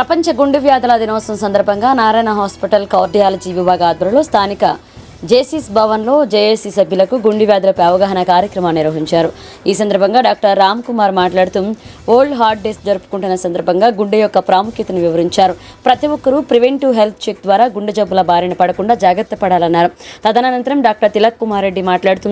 ప్రపంచ గుండె వ్యాధుల దినోత్సవం సందర్భంగా నారాయణ హాస్పిటల్ కార్డియాలజీ విభాగ ఆధ్వర్యంలో స్థానిక జేసీస్ భవన్లో జేఏసీ సభ్యులకు గుండె వ్యాధులపై అవగాహన కార్యక్రమాన్ని నిర్వహించారు. ఈ సందర్భంగా డాక్టర్ రామ్ కుమార్ మాట్లాడుతూ ఓల్డ్ హార్ట్ డేస్ జరుపుకుంటున్న సందర్భంగా గుండె యొక్క ప్రాముఖ్యతను వివరించారు. ప్రతి ఒక్కరూ ప్రివెంటివ్ హెల్త్ చెక్ ద్వారా గుండె జబ్బుల బారిన పడకుండా జాగ్రత్త పడాలన్నారు. తదనంతరం డాక్టర్ తిలక్ కుమార్ రెడ్డి మాట్లాడుతూ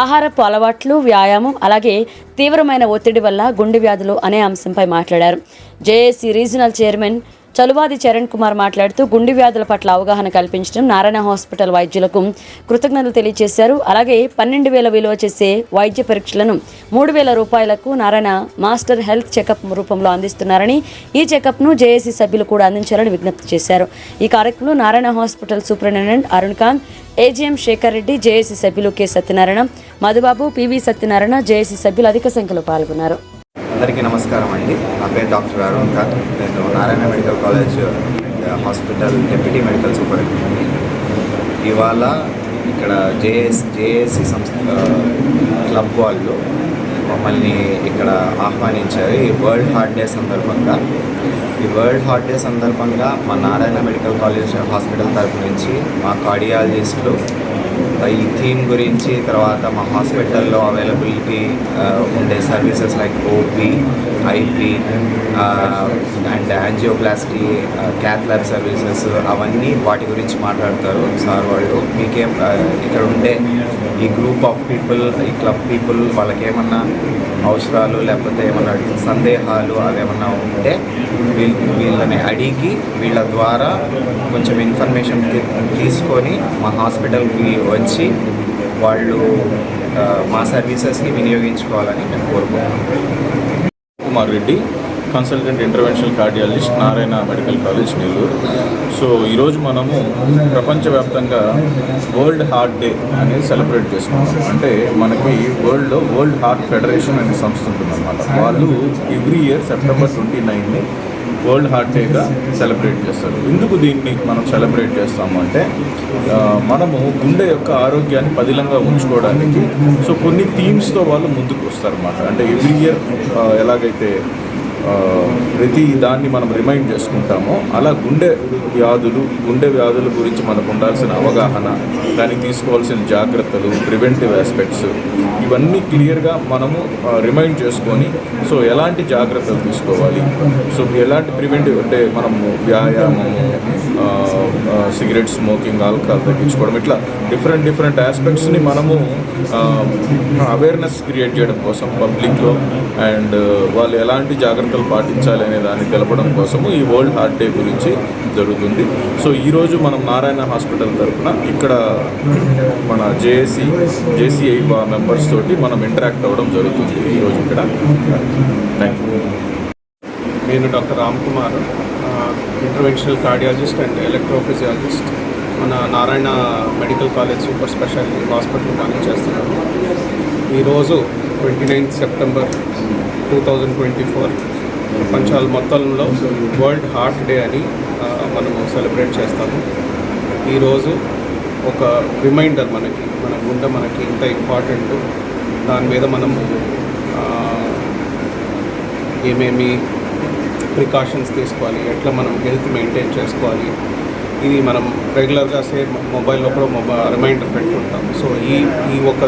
ఆహారపు అలవాట్లు వ్యాయామం అలాగే తీవ్రమైన ఒత్తిడి వల్ల గుండె వ్యాధులు అనే అంశంపై మాట్లాడారు. JAC regional chairman Chaluvadi Charan Kumar మాట్లాడుతూ గుండె వ్యాధుల పట్ల అవగాహన కల్పించడం నారాయణ హాస్పిటల్ వైద్యులకు కృతజ్ఞతలు తెలియజేశారు. అలాగే పన్నెండు వేల విలువ చేసే వైద్య పరీక్షలను మూడు వేల రూపాయలకు నారాయణ మాస్టర్ హెల్త్ చెకప్ రూపంలో అందిస్తున్నారని ఈ చెకప్ను జేఏసీ సభ్యులు కూడా అందించాలని విజ్ఞప్తి చేశారు. ఈ కార్యక్రమంలో Narayana hospital superintendent Arun Kanth AGM Shekar Reddy JAC సభ్యులు K Satyanarayana Madhubabu PV Satyanarayana JAC సభ్యులు అధిక సంఖ్యలో పాల్గొన్నారు. అందరికీ నమస్కారం అండి. నా పేరు డాక్టర్ అరుణ్ ఖాన్ నేను Narayana medical college and hospital deputy medical superintendent ఇవాళ ఇక్కడ జేఎస్ జేఏసీ సంస్థ క్లబ్ వాళ్ళు మమ్మల్ని ఇక్కడ ఆహ్వానించారు. ఈ వరల్డ్ హార్ట్ డే సందర్భంగా ఈ వరల్డ్ హార్ట్ డే సందర్భంగా మా నారాయణ మెడికల్ కాలేజ్ హాస్పిటల్ తరపు నుంచి మా కార్డియాలజిస్టులు ఈ థీమ్ గురించి తర్వాత మా హాస్పిటల్లో అవైలబిలిటీ ఉండే services like OP IP and angioplasty cath lab services అవన్నీ వాటి గురించి మాట్లాడతారు. సార్ వాళ్ళు మీకేం ఇక్కడ ఉండే ఈ గ్రూప్ ఆఫ్ పీపుల్ ఈ క్లబ్ పీపుల్ వాళ్ళకి ఏమన్నా అవసరాలు లేకపోతే ఏమన్నా సందేహాలు అవేమన్నా ఉంటే వీళ్ళ వీళ్ళని అడిగి వీళ్ళ ద్వారా కొంచెం ఇన్ఫర్మేషన్ తీ- తీసుకొని మా హాస్పిటల్కి వచ్చి వాళ్ళు మా సర్వీసెస్కి వినియోగించుకోవాలని మేము కోరుకుంటున్నాం. Kumar Reddy consultant interventional cardiologist Narayana medical college Nellore. So ఈరోజు మనము ప్రపంచవ్యాప్తంగా వరల్డ్ హార్ట్ డే అనేది సెలబ్రేట్ చేసుకున్నాం అంటే మనకి వరల్డ్లో వరల్డ్ హార్ట్ ఫెడరేషన్ అనే సంస్థ ఉంటుందన్నమాట. వాళ్ళు ఎవ్రీ ఇయర్ సెప్టెంబర్ ట్వంటీ నైన్ని వరల్డ్ హార్ట్ డేగా సెలబ్రేట్ చేస్తారు. ఎందుకు దీన్ని మనం సెలబ్రేట్ చేస్తాము అంటే మనము గుండె యొక్క ఆరోగ్యాన్ని పదిలంగా ఉంచుకోవడానికి సో కొన్ని థీమ్స్తో వాళ్ళు ముందుకు వస్తారన్నమాట. అంటే ఎవ్రీ ఇయర్ ఎలాగైతే ప్రతి దాన్ని మనం రిమైండ్ చేసుకుంటామో అలా గుండె వ్యాధులు గుండె వ్యాధుల గురించి మనకు ఉండాల్సిన అవగాహన దానికి తీసుకోవాల్సిన జాగ్రత్తలు ప్రివెంటివ్ ఆస్పెక్ట్స్ ఇవన్నీ క్లియర్గా మనము రిమైండ్ చేసుకొని సో ఎలాంటి జాగ్రత్తలు తీసుకోవాలి? సో ఎలాంటి ప్రివెంటివ్ అంటే మనము వ్యాయామము సిగరెట్ స్మోకింగ్ ఆల్కహాల్ తగ్గించుకోవడం ఇట్లా డిఫరెంట్ డిఫరెంట్ ఆస్పెక్ట్స్ని మనము అవేర్నెస్ క్రియేట్ చేయడం కోసం పబ్లిక్లో అండ్ వాళ్ళు ఎలాంటి జాగ్రత్తలు పాటించాలి అనే దాన్ని తెలపడం కోసము ఈ వరల్డ్ హార్ట్ డే గురించి జరుగుతుంది. సో ఈరోజు మనం నారాయణ హాస్పిటల్ తరఫున ఇక్కడ మన జేఏసీ జేసీఐ మెంబర్స్ తోటి మనం ఇంటరాక్ట్ అవ్వడం జరుగుతుంది. ఈరోజు ఇక్కడ. థ్యాంక్ యూ నేను doctor Ram Kumar interventional cardiologist and electrophysiologist మన Narayana medical college super speciality hospital పనిచేస్తున్నాను ఈరోజు twenty ninth September two thousand twenty four ప్రపంచాల మొత్తంలో వరల్డ్ హార్ట్ డే అని మనము సెలబ్రేట్ చేస్తాము. ఈరోజు ఒక రిమైండర్ మనకి మన గుండె మనకి ఇంత ఇంపార్టెంట్ దాని మీద మనము ఏమేమి ప్రికాషన్స్ తీసుకోవాలి ఎట్లా మనం హెల్త్ మెయింటైన్ చేసుకోవాలి. ఇది మనం రెగ్యులర్గా సేమ్ మొబైల్లో కూడా మొబైల్ రిమైండర్ పెట్టుకుంటాం సో ఈ ఈ ఒక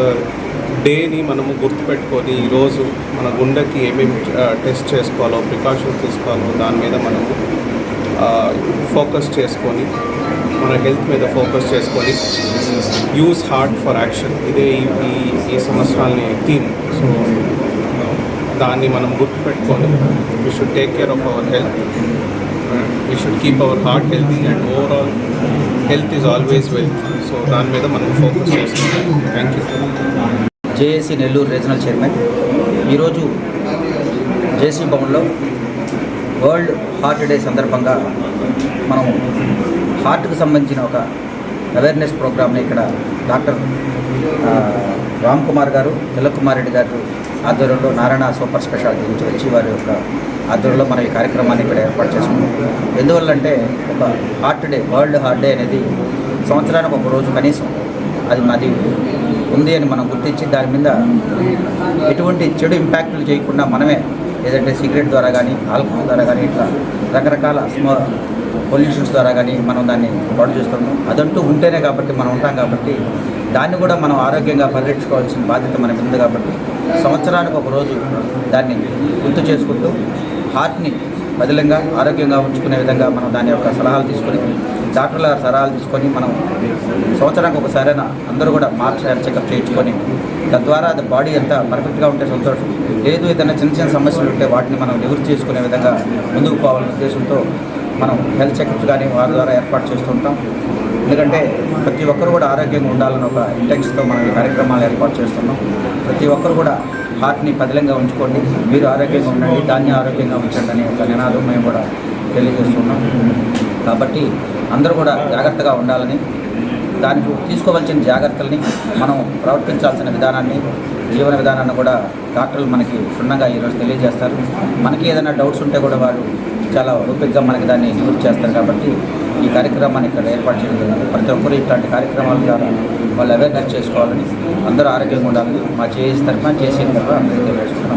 డేని మనము గుర్తుపెట్టుకొని ఈరోజు మన గుండెకి ఏమేమి టెస్ట్ చేసుకోవాలో ప్రికాషన్స్ తీసుకోవాలో దాని మీద మనము ఫోకస్ చేసుకొని మన హెల్త్ మీద ఫోకస్ చేసుకొని యూస్ హార్ట్ ఫర్ యాక్షన్. ఇదే ఈ- ఈ సంవత్సరాలని థీమ్. సో దాన్ని మనం గుర్తుపెట్టుకొని we should take care of our health we should keep our heart healthy and overall health is always wealth so దాని మీద మనం ఫోకస్ చేస్తున్నాం. Thank you JAC Nellore regional chairman ఈరోజు జేసీ భవన్లో వరల్డ్ హార్ట్ డే సందర్భంగా మనం హార్ట్కు సంబంధించిన ఒక అవేర్నెస్ ప్రోగ్రామ్ని ఇక్కడ డాక్టర్ రామ్ కుమార్ గారు తిలక్ రెడ్డి గారు ఆధ్వర్యంలో నారాయణ సూపర్ స్పెషాలిటీ నుంచి వచ్చి వారి యొక్క ఆధ్వర్యంలో మనం ఈ కార్యక్రమాన్ని ఇక్కడ ఏర్పాటు చేసుకున్నాం. ఎందువల్లంటే ఒక heart day world heart day అనేది సంవత్సరానికి ఒక రోజు కనీసం అది మాది ఉంది అని మనం గుర్తించి దాని మీద ఎటువంటి చెడు ఇంపాక్ట్లు చేయకుండా మనమే ఏదంటే సిగరెట్ ద్వారా కానీ ఆల్కహాల్ ద్వారా కానీ ఇట్లా రకరకాల పొల్యూషన్స్ ద్వారా కానీ మనం దాన్ని పాడు చేస్తున్నాం అదంటూ ఉంటేనే కాబట్టి మనం ఉంటాం కాబట్టి దాన్ని కూడా మనం ఆరోగ్యంగా పరిరక్షించుకోవాల్సిన బాధ్యత మనకు ఉంది కాబట్టి సంవత్సరానికి ఒక రోజు దాన్ని గుర్తు చేసుకుంటూ హార్ట్ని బదిలంగా ఆరోగ్యంగా ఉంచుకునే విధంగా మనం దాని యొక్క సలహాలు తీసుకొని డాక్టర్ల సలహాలు తీసుకొని మనం సంవత్సరానికి ఒకసారైనా అందరూ కూడా మార్చ్ చెకప్ చేయించుకొని తద్వారా అది బాడీ ఎంత పర్ఫెక్ట్గా ఉంటే సంతోషం. లేదు ఏదైనా చిన్న చిన్న సమస్యలు ఉంటే వాటిని మనం నివృత్తి చేసుకునే విధంగా ముందుకు పోవాలనే ఉద్దేశంతో మనం హెల్త్ చెకప్స్ కానీ వారి ద్వారా ఏర్పాటు చేస్తుంటాం ఎందుకంటే ప్రతి ఒక్కరు కూడా ఆరోగ్యంగా ఉండాలని ఒక ఇంటెన్స్తో మనం ఈ కార్యక్రమాలు ఏర్పాటు చేస్తున్నాం. ప్రతి ఒక్కరు కూడా హార్ట్ని పదిలంగా ఉంచుకోండి. మీరు ఆరోగ్యంగా ఉండండి దాన్ని ఆరోగ్యంగా ఉంచండి అనే ఒక నినాదం మేము కూడా తెలియజేస్తున్నాం. కాబట్టి అందరూ కూడా జాగ్రత్తగా ఉండాలని దానికి తీసుకోవాల్సిన జాగ్రత్తల్ని మనం ప్రవర్తించాల్సిన విధానాన్ని జీవన విధానాన్ని కూడా డాక్టర్లు మనకి క్షుణ్ణంగా ఈరోజు తెలియజేస్తారు. మనకి ఏదైనా డౌట్స్ ఉంటే కూడా వారు చాలా ఓపికగా మనకి దాన్ని యూజ్ చేస్తారు కాబట్టి ఈ కార్యక్రమాన్ని ఇక్కడ ఏర్పాటు చేయడం జరిగింది. ప్రతి ఒక్కరు ఇట్లాంటి కార్యక్రమాల ద్వారా వాళ్ళు అవేర్నెస్ చేసుకోవాలని అందరూ ఆరోగ్యంగా ఉండాలని మా చేసిన తరఫున చేసే తరఫున అందరికీ తెలియజేస్తున్నాను